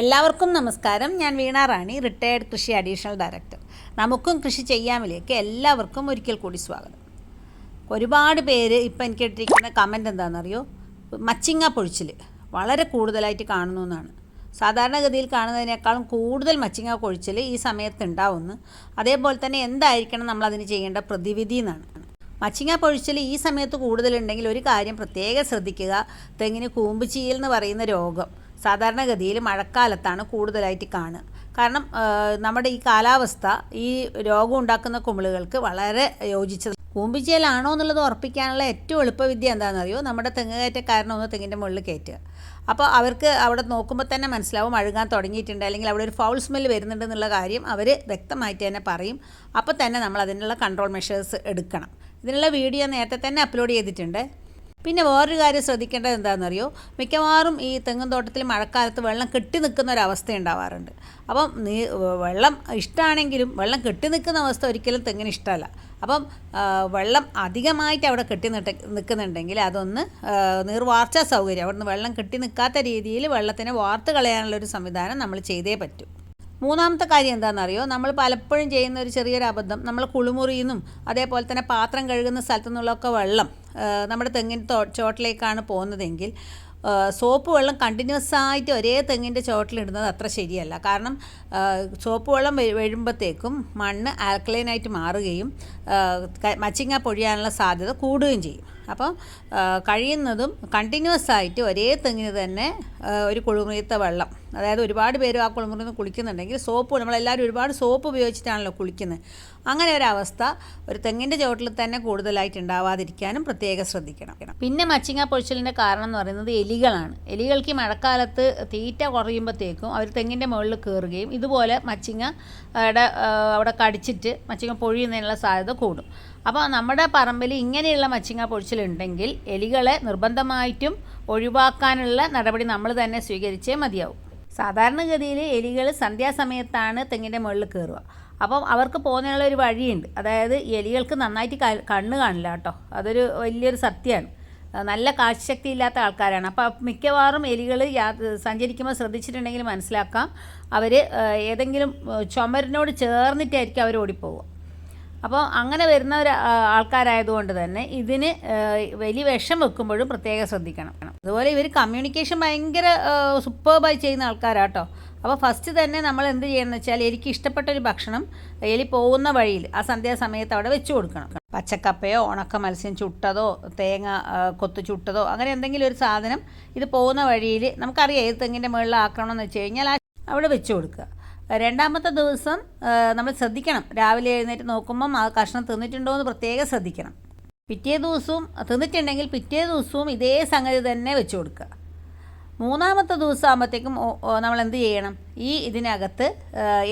എല്ലാവർക്കും നമസ്കാരം. ഞാൻ വീണ റാണി റിട്ടയേർഡ് കൃഷി അഡീഷണൽ ഡയറക്ടർ നമുക്കും കൃഷി ചെയ്യാമിലേക്ക് എല്ലാവർക്കും ഒരിക്കൽ കൂടി സ്വാഗതം. ഒരുപാട് പേര് ഇപ്പം എനിക്ക് ഇട്ടിരിക്കുന്ന കമന്റ് എന്താണെന്നറിയോ? മച്ചിങ്ങ പൊഴിച്ചിൽ വളരെ കൂടുതലായിട്ട് കാണുന്നു എന്നാണ്. സാധാരണഗതിയിൽ കാണുന്നതിനേക്കാളും കൂടുതൽ മച്ചിങ്ങ പൊഴിച്ചിൽ ഈ സമയത്ത് ഉണ്ടാവുന്നു. അതേപോലെ തന്നെ എന്തായിരിക്കണം നമ്മൾ അതിന് ചെയ്യേണ്ട പ്രതിവിധി എന്നാണ്. മച്ചിങ്ങ പൊഴിച്ചിൽ ഈ സമയത്ത് കൂടുതലുണ്ടെങ്കിൽ ഒരു കാര്യം പ്രത്യേകം ശ്രദ്ധിക്കുക. തെങ്ങിന് കൂമ്പുചീൽ എന്ന് പറയുന്ന രോഗം. സാധാരണഗതിയിൽ മഴക്കാലത്താണ് കൂടുതലായിട്ട് കാണുക. കാരണം നമ്മുടെ ഈ കാലാവസ്ഥ ഈ രോഗം ഉണ്ടാക്കുന്ന കുമിളുകൾക്ക് വളരെ യോജിച്ചത്. കൂമ്പിച്ചേലാണോ എന്നുള്ളത് ഉറപ്പിക്കാനുള്ള ഏറ്റവും എളുപ്പവിദ്യ എന്താണെന്ന് എന്താണെന്നറിയോ നമ്മുടെ തെങ്ങ് കയറ്റക്കാരനെ ഒന്ന് തെങ്ങിന്റെ മുകളിൽ കയറ്റുക. അപ്പോൾ അവർക്ക് അവിടെ നോക്കുമ്പോൾ തന്നെ മനസ്സിലാവും അഴുകാൻ തുടങ്ങിയിട്ടുണ്ട് അല്ലെങ്കിൽ അവിടെ ഒരു ഫൗൾ സ്മെൽ വരുന്നുണ്ട് എന്നുള്ള കാര്യം അവർ വ്യക്തമായിട്ട് തന്നെ പറയും. അപ്പോൾ തന്നെ നമ്മൾ അതിനുള്ള കൺട്രോൾ മെഷേഴ്സ് എടുക്കണം. ഇതിനുള്ള വീഡിയോ നേരത്തെ തന്നെ അപ്ലോഡ് ചെയ്തിട്ടുണ്ട്. പിന്നെ വേറൊരു കാര്യം ശ്രദ്ധിക്കേണ്ടത് എന്താണെന്നറിയോ? മിക്കവാറും ഈ തെങ്ങും തോട്ടത്തിൽ മഴക്കാലത്ത് വെള്ളം കെട്ടി നിൽക്കുന്ന ഒരു അവസ്ഥ ഉണ്ടാവാറുണ്ട്. അപ്പം നീ വെള്ളം ഇഷ്ടമാണെങ്കിലും വെള്ളം കെട്ടി നിൽക്കുന്ന അവസ്ഥ ഒരിക്കലും തെങ്ങിന് ഇഷ്ടമല്ല. അപ്പം വെള്ളം അധികമായിട്ട് അവിടെ കെട്ടി നിട്ട് നിൽക്കുന്നുണ്ടെങ്കിൽ അതൊന്ന് നീർവാർച്ച സൗകര്യം. അവിടുന്ന് വെള്ളം കെട്ടി നിൽക്കാത്ത രീതിയിൽ വെള്ളത്തിനെ വാർത്ത് കളയാനുള്ള ഒരു സംവിധാനം നമ്മൾ ചെയ്തേ പറ്റൂ. മൂന്നാമത്തെ കാര്യം എന്താണെന്നറിയോ? നമ്മൾ പലപ്പോഴും ചെയ്യുന്ന ഒരു ചെറിയൊരു അബദ്ധം. നമ്മൾ കുളിമുറിയിൽ നിന്നും അതേപോലെ തന്നെ പാത്രം കഴുകുന്ന സ്ഥലത്തു നിന്നുള്ളൊക്കെ വെള്ളം നമ്മുടെ തെങ്ങിൻ ചോട്ടിലേക്കാണ് പോകുന്നതെങ്കിൽ സോപ്പ് വെള്ളം കണ്ടിന്യൂസ് ആയിട്ട് ഒരേ തെങ്ങിന്റെ ചോട്ടിലിടുന്നത് അത്ര ശരിയല്ല. കാരണം സോപ്പ് വെള്ളം വീഴുമ്പോഴത്തേക്കും മണ്ണ് ആൽക്കലൈനായിട്ട് മാറുകയും മച്ചിങ്ങ പൊഴിയാനുള്ള സാധ്യത കൂടുകയും ചെയ്യും. അപ്പം കഴിയുന്നതും കണ്ടിന്യൂസ് ആയിട്ട് ഒരേ തെങ്ങിന് തന്നെ ഒരു കുളിമുറിയത്തെ വെള്ളം അതായത് ഒരുപാട് പേര് ആ കുളിമുറിയിൽ നിന്ന് കുളിക്കുന്നുണ്ടെങ്കിൽ സോപ്പ് നമ്മളെല്ലാവരും ഒരുപാട് സോപ്പ് ഉപയോഗിച്ചിട്ടാണല്ലോ കുളിക്കുന്നത്. അങ്ങനെ ഒരവസ്ഥ ഒരു തെങ്ങിന്റെ ചുവട്ടിൽ തന്നെ കൂടുതലായിട്ട് ഉണ്ടാവാതിരിക്കാനും പ്രത്യേകം ശ്രദ്ധിക്കണം. പിന്നെ മച്ചിങ്ങ പൊഴിച്ചലിന്റെ കാരണം എന്ന് പറയുന്നത് എലികളാണ്. എലികൾക്ക് ഈ മഴക്കാലത്ത് തീറ്റ കുറയുമ്പോഴത്തേക്കും അവർ തെങ്ങിന്റെ മുകളിൽ കയറുകയും ഇതുപോലെ മച്ചിങ്ങ അവിടെ കടിച്ചിട്ട് മച്ചിങ്ങ പൊഴിയുന്നതിനുള്ള സാധ്യത കൂടും. അപ്പോൾ നമ്മുടെ പറമ്പിൽ ഇങ്ങനെയുള്ള മച്ചിങ്ങ പൊഴിച്ചിലുണ്ടെങ്കിൽ എലികളെ നിർബന്ധമായിട്ടും ഒഴിവാക്കാനുള്ള നടപടി നമ്മൾ തന്നെ സ്വീകരിച്ചേ മതിയാവും. സാധാരണഗതിയിൽ എലികൾ സന്ധ്യാസമയത്താണ് തെങ്ങിന്റെ മുകളിൽ കയറുക. അപ്പം അവർക്ക് പോകുന്നതിനുള്ള ഒരു വഴിയുണ്ട്. അതായത് എലികൾക്ക് നന്നായിട്ട് കണ്ണ് കാണില്ല കേട്ടോ. അതൊരു വലിയൊരു സത്യമാണ്. നല്ല കാഴ്ചശക്തി ഇല്ലാത്ത ആൾക്കാരാണ്. അപ്പോൾ മിക്കവാറും എലികൾ യാ സഞ്ചരിക്കുമ്പോൾ ശ്രദ്ധിച്ചിട്ടുണ്ടെങ്കിൽ മനസ്സിലാക്കാം. അവർ ഏതെങ്കിലും ചുമരിനോട് ചേർന്നിട്ടായിരിക്കും അവർ ഓടിപ്പോവുക അപ്പോൾ അങ്ങനെ വരുന്ന ഒരു ആൾക്കാരായതുകൊണ്ട് തന്നെ ഇതിന് വലിയ വിഷം വെക്കുമ്പോഴും പ്രത്യേകം ശ്രദ്ധിക്കണം. അതുപോലെ ഇവർ കമ്മ്യൂണിക്കേഷൻ ഭയങ്കര സൂപ്പർബായി ചെയ്യുന്ന ആൾക്കാരാട്ടോ. അപ്പോൾ ഫസ്റ്റ് തന്നെ നമ്മൾ എന്ത് ചെയ്യണമെന്ന് വെച്ചാൽ എനിക്ക് ഇഷ്ടപ്പെട്ട ഒരു ഭക്ഷണം എലി പോകുന്ന വഴിയിൽ ആ സന്ധ്യാസമയത്ത് അവിടെ വെച്ച് കൊടുക്കണം. പച്ചക്കപ്പയോ ഉണക്ക മത്സ്യം ചുട്ടതോ തേങ്ങ കൊത്തു ചുട്ടതോ അങ്ങനെ എന്തെങ്കിലും ഒരു സാധനം ഇത് പോകുന്ന വഴിയിൽ നമുക്കറിയാം ഏത് തെങ്ങിന്റെ മുകളിൽ ആക്കണമെന്ന് വെച്ച് കഴിഞ്ഞാൽ അവിടെ വെച്ച് കൊടുക്കുക. രണ്ടാമത്തെ ദിവസം നമ്മൾ ശ്രദ്ധിക്കണം. രാവിലെ എഴുന്നേറ്റ് നോക്കുമ്പം ആ കഷ്ണം തിന്നിട്ടുണ്ടോ എന്ന് പ്രത്യേകം ശ്രദ്ധിക്കണം. പിറ്റേ ദിവസവും തിന്നിട്ടുണ്ടെങ്കിൽ പിറ്റേ ദിവസവും ഇതേ സംഗതി തന്നെ വെച്ച് കൊടുക്കുക. മൂന്നാമത്തെ ദിവസം ആകുമ്പോഴത്തേക്കും നമ്മൾ എന്ത് ചെയ്യണം? ഈ ഇതിനകത്ത്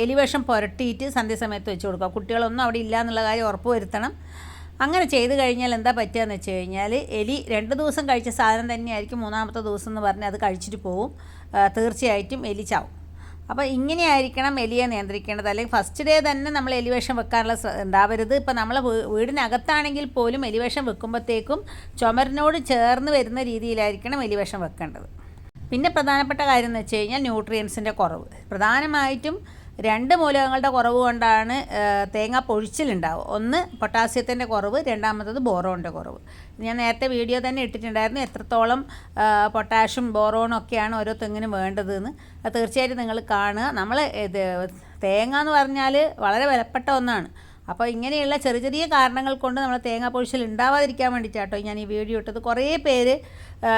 എലിവേഷം പുരട്ടിയിട്ട് സന്ധ്യസമയത്ത് വെച്ച് കൊടുക്കുക. കുട്ടികളൊന്നും അവിടെ ഇല്ല എന്നുള്ള കാര്യം ഉറപ്പ് വരുത്തണം. അങ്ങനെ ചെയ്ത് കഴിഞ്ഞാൽ എന്താ പറ്റുകയെന്ന് വെച്ച് കഴിഞ്ഞാൽ എലി രണ്ട് ദിവസം കഴിച്ച സാധനം തന്നെയായിരിക്കും മൂന്നാമത്തെ ദിവസം എന്ന് പറഞ്ഞാൽ അത് കഴിച്ചിട്ട് പോവും. തീർച്ചയായിട്ടും എലി ചാവും. അപ്പോൾ ഇങ്ങനെയായിരിക്കണം എലിയെ നിയന്ത്രിക്കേണ്ടത്. അല്ലെങ്കിൽ ഫസ്റ്റ് ഡേ തന്നെ നമ്മൾ എലിവേഷം വെക്കാനുള്ള ഉണ്ടാവരുത് ഇപ്പോൾ നമ്മൾ വീടിനകത്താണെങ്കിൽ പോലും എലിവേഷം വെക്കുമ്പോഴത്തേക്കും ചുമരിനോട് ചേർന്ന് വരുന്ന രീതിയിലായിരിക്കണം എലിവേഷം വെക്കേണ്ടത്. പിന്നെ പ്രധാനപ്പെട്ട കാര്യം എന്ന് വെച്ച് കഴിഞ്ഞാൽ ന്യൂട്രിയൻസിന്റെ കുറവ്. പ്രധാനമായിട്ടും രണ്ട് മൂലകങ്ങളുടെ കുറവ് കൊണ്ടാണ് തേങ്ങ പൊഴിച്ചിലുണ്ടാവുക. ഒന്ന് പൊട്ടാസ്യത്തിന്റെ കുറവ് രണ്ടാമത്തത് ബോറോണിന്റെ കുറവ്. ഞാൻ നേരത്തെ വീഡിയോ തന്നെ ഇട്ടിട്ടുണ്ടായിരുന്നു എത്രത്തോളം പൊട്ടാഷും ബോറോണും ഒക്കെയാണ് ഓരോ തെങ്ങിനും വേണ്ടതെന്ന്. തീർച്ചയായിട്ടും നിങ്ങൾ കാണുക. നമ്മൾ ഇത് തേങ്ങ എന്ന് പറഞ്ഞാൽ വളരെ വിലപ്പെട്ട ഒന്നാണ്. അപ്പോൾ ഇങ്ങനെയുള്ള ചെറിയ ചെറിയ കാരണങ്ങൾ കൊണ്ട് നമ്മൾ തേങ്ങാ പൊഴിച്ചിൽ ഉണ്ടാവാതിരിക്കാൻ വേണ്ടിയിട്ടാട്ടോ ഞാൻ ഈ വീഡിയോ ഇട്ടത്. കുറേ പേര്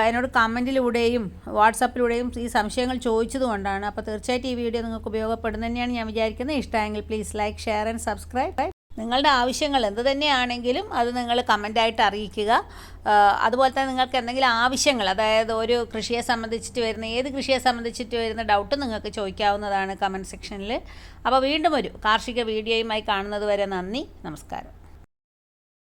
എന്നോട് കമന്റിലൂടെയും വാട്സപ്പിലൂടെയും ഈ സംശയങ്ങൾ ചോദിച്ചതുകൊണ്ടാണ് അപ്പോൾ തീർച്ചയായിട്ടും ഈ വീഡിയോ നിങ്ങൾക്ക് ഉപയോഗപ്പെടുന്നു തന്നെയാണ് ഞാൻ വിചാരിക്കുന്നത്. ഇഷ്ടമായെങ്കിൽ please like share and subscribe നിങ്ങളുടെ ആവശ്യങ്ങൾ എന്ത് തന്നെയാണെങ്കിലും അത് നിങ്ങൾ കമന്റായിട്ട് അറിയിക്കുക. അതുപോലെ തന്നെ നിങ്ങൾക്ക് എന്തെങ്കിലും ആവശ്യങ്ങൾ അതായത് ഒരു കൃഷിയെ സംബന്ധിച്ചിട്ട് വരുന്ന ഏത് കൃഷിയെ സംബന്ധിച്ചിട്ട് വരുന്ന ഡൗട്ട് നിങ്ങൾക്ക് ചോദിക്കാവുന്നതാണ് കമന്റ് സെക്ഷനിൽ അപ്പോൾ വീണ്ടും ഒരു കാർഷിക വീഡിയോയുമായി കാണുന്നത് വരെ നന്ദി നമസ്കാരം.